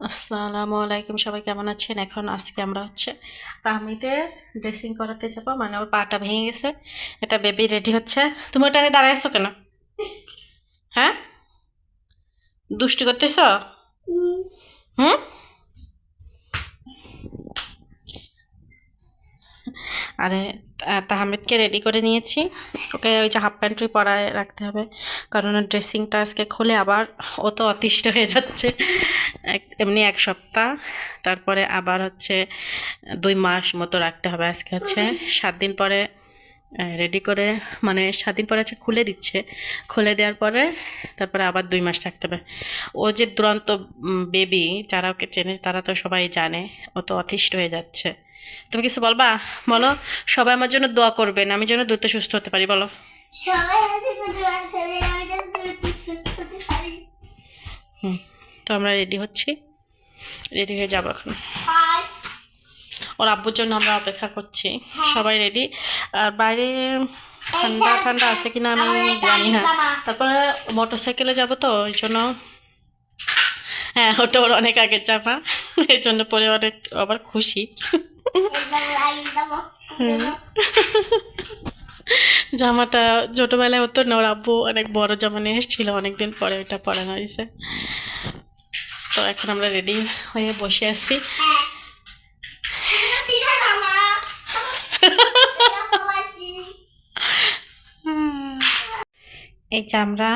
আসসালামু আলাইকুম সবাই কেমন আছেন? এখন আজকে আমরা হচ্ছে তাহমিদের ড্রেসিং করাতে যাব। মানে ওর পাটা ভেঙে গেছে। এটা বেবি রেডি হচ্ছে। তুমি ওটা নিয়ে দাঁড়াইছো কেন? হ্যাঁ? দুষ্টি করতেছ? হুম? আরে তাহমিদকে রেডি করে নিয়েছি। ওকে ওই যে হাফ প্যান্টই পরায় রাখতে হবে। কারণ ড্রেসিংটা আজকে খুলে আবার ও তো অতিষ্ঠ হয়ে যাচ্ছে। এমনি এক সপ্তাহ। তারপরে আবার হচ্ছে দুই মাস মতো রাখতে হবে আজকে হচ্ছে। সাত দিন পরে রেডি করে মানে সাত দিন পরে হচ্ছে খুলে দিচ্ছে। খুলে দেওয়ার পরে তারপরে আবার দুই মাস থাকতে হবে। ও যে দুরন্ত বেবি যারা ওকে চেনে তারা তো সবাই জানে। ও তো অতিষ্ঠ হয়ে যাচ্ছে। তুমি কিছু বলবা? বলো সবাই আমার জন্য দোয়া করবেন আমি যেন দ্রুত সুস্থ হতে পারি বলো। হুম তো আমরা রেডি হচ্ছি। রেডি হয়ে যাব এখন। ওর আব্বুর জন্য আমরা অপেক্ষা করছি। সবাই রেডি আর বাইরে ঠান্ডা ঠান্ডা আছে কিনা আমি জানি না। তারপরে মোটর সাইকেলে যাব তো ওই জন্য। হ্যাঁ ওটা ওর অনেক আগের চাপা এই জন্য পরে অনেক আবার খুশি। জামাটা ছোটোবেলায় হতো না, ওর আব্বু অনেক বড় জামা নিয়ে এসেছিল, অনেকদিন পরে ওইটা পরানো হয়েছে। তো এখন আমরা রেডি হয়ে বসে আছি। এই যে আমরা,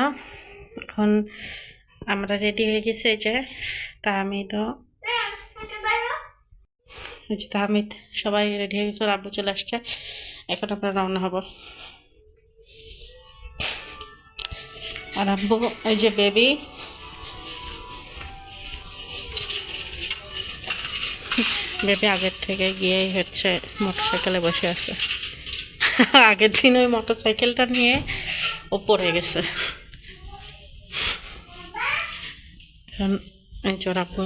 এখন আমরা রেডি হয়ে গেছি যে, তা আমি তো এই যে তাহমিদ, সবাই রেডি হয়ে গেছে আব্বু চলে আসছে। এখন আমরা রওনা হব। আর আব্বু, এই যে বেবি বেবি আগের থেকে গিয়েই হচ্ছে মোটর সাইকেলে বসে আছে। আগের দিন ওই মোটর সাইকেলটা নিয়ে ও পড়ে গেছে। এখন এই জোড়াপু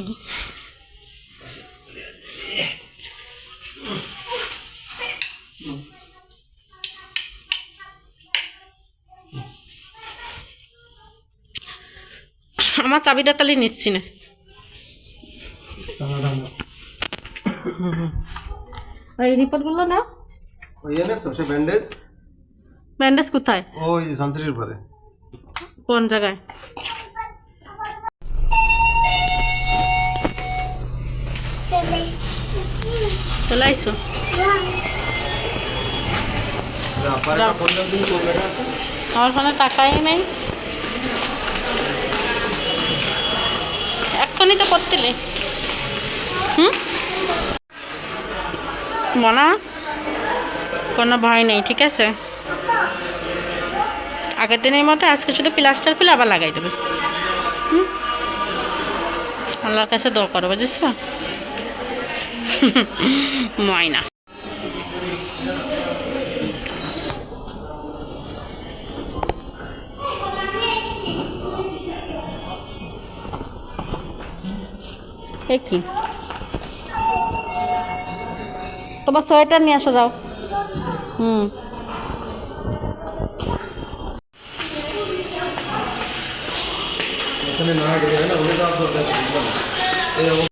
আমার চাবিটা তাহলে নিচ্ছি না। এই রিপোর্টগুলো না ওই এনেছো সে ব্যান্ডেজ ব্যান্ডেজ কোথায়? ওই সানসিটির পরে কোন জায়গায়? চলে। চলে আইসো। আমার ফোনে টাকাই নেই। এক্ষুনি তো করতেলে। হুম? মনা, কোনো ভয় নেই, ঠিক আছে? আগের দিনের মতো আজকে শুধু প্লাস্টার ফেলে আবার লাগাই দেবে। হুম? আল্লাহর কাছে দোয়া করো বুঝিস ময়না। কি তোমার সোয়েটার নিয়ে আসো যাও। হুম। এখানে না গেলে না ওটা